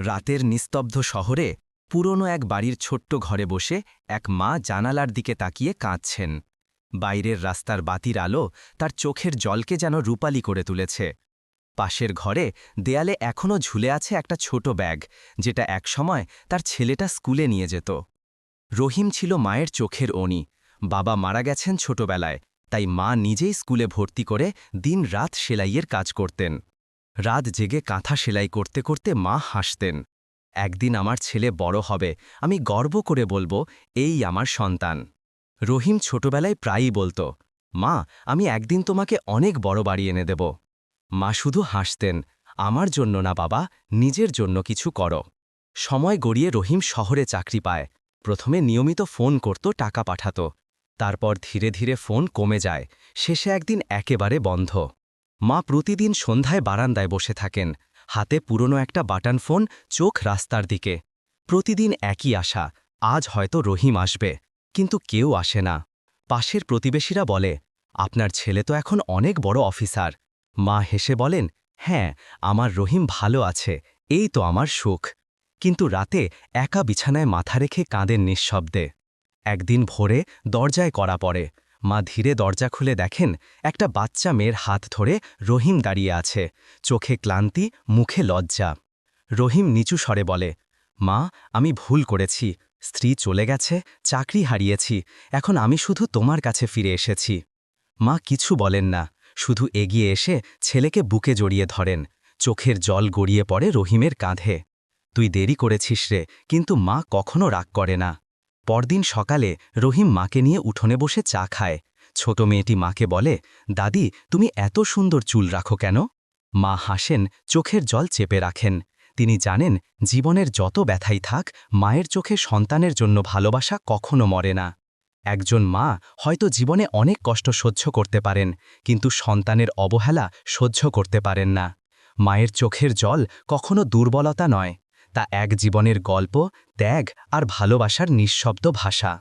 রাতের নিস্তব্ধ শহরে পুরনো এক বাড়ির ছোট্ট ঘরে বসে এক মা জানালার দিকে তাকিয়ে কাঁদছেন। বাইরের রাস্তার বাতির আলো তার চোখের জলকে যেন রূপালি করে তুলেছে। পাশের ঘরে দেয়ালে এখনও ঝুলে আছে একটা ছোট ব্যাগ, যেটা একসময় তার ছেলেটা স্কুলে নিয়ে যেত। রহিম ছিল মায়ের চোখের অণি। বাবা মারা গেছেন ছোটবেলায়, তাই মা নিজেই স্কুলে ভর্তি করে দিন রাত সেলাইয়ের কাজ করতেন। রাত জেগে কাঁথা সেলাই করতে করতে মা হাসতেন। একদিন আমার ছেলে বড় হবে, আমি গর্ব করে বলব, এই আমার সন্তান। রহিম ছোটবেলায় প্রায়ই বলতো, মা, আমি একদিন তোমাকে অনেক বড় বাড়ি এনে দেব। মা শুধু হাসতেন, আমার জন্য না বাবা, নিজের জন্য কিছু করো। সময় গড়িয়ে রহিম শহরে চাকরি পায়। প্রথমে নিয়মিত ফোন করত, টাকা পাঠাত। তারপর ধীরে ধীরে ফোন কমে যায়। শেষে একদিন একেবারে বন্ধ। মা প্রতিদিন সন্ধ্যায় বারান্দায় বসে থাকেন। হাতে পুরনো একটা বাটন ফোন, চোখ রাস্তার দিকে। প্রতিদিন একই আশা, আজ হয়তো রহিম আসবে, কিন্তু কেউ আসে না। পাশের প্রতিবেশীরা বলে, আপনার ছেলে তো এখন অনেক বড় অফিসার। মা হেসে বলেন হ্যাঁ আমার রহিম ভালো আছে, এই তো আমার সুখ। কিন্তু রাতে একা বিছানায় মাথা রেখে কাঁদেন নিঃশব্দে। একদিন ভোরে দরজায় করা পড়ে। মা ধীরে দরজা খুলে দেখেন একটা বাচ্চা মেয়ের হাত ধরে রহিম দাঁড়িয়ে আছে। চোখে ক্লান্তি, মুখে লজ্জা। রহিম নিচু স্বরে বলে, মা, আমি ভুল করেছি। স্ত্রী চলে গেছে, চাকরি হারিয়েছি। এখন আমি শুধু তোমার কাছে ফিরে এসেছি। মা কিছু বলেন না। শুধু এগিয়ে এসে ছেলেকে বুকে জড়িয়ে ধরেন। চোখের জল গড়িয়ে পড়ে রহিমের কাঁধে। তুই দেরি করেছিস রে, কিন্তু মা কখনো রাগ করে না। পরদিন সকালে রহিম মাকে নিয়ে উঠোনে বসে চা খায়। ছোট মেয়েটি মাকে বলে, দাদি, তুমি এত সুন্দর চুল রাখো কেন? মা হাসেন, চোখের জল চেপে রাখেন। তিনি জানেন, জীবনের যত ব্যথাই থাক, মায়ের চোখে সন্তানের জন্য ভালোবাসা কখনো মরে না। একজন মা হয়তো জীবনে অনেক কষ্ট সহ্য করতে পারেন, কিন্তু সন্তানের অবহেলা সহ্য করতে পারেন না। মায়ের চোখের জল কখনো দুর্বলতা নয়। তা এক জীবনের গল্প ত্যাগ আর ভালোবাসার নিঃশব্দ ভাষা।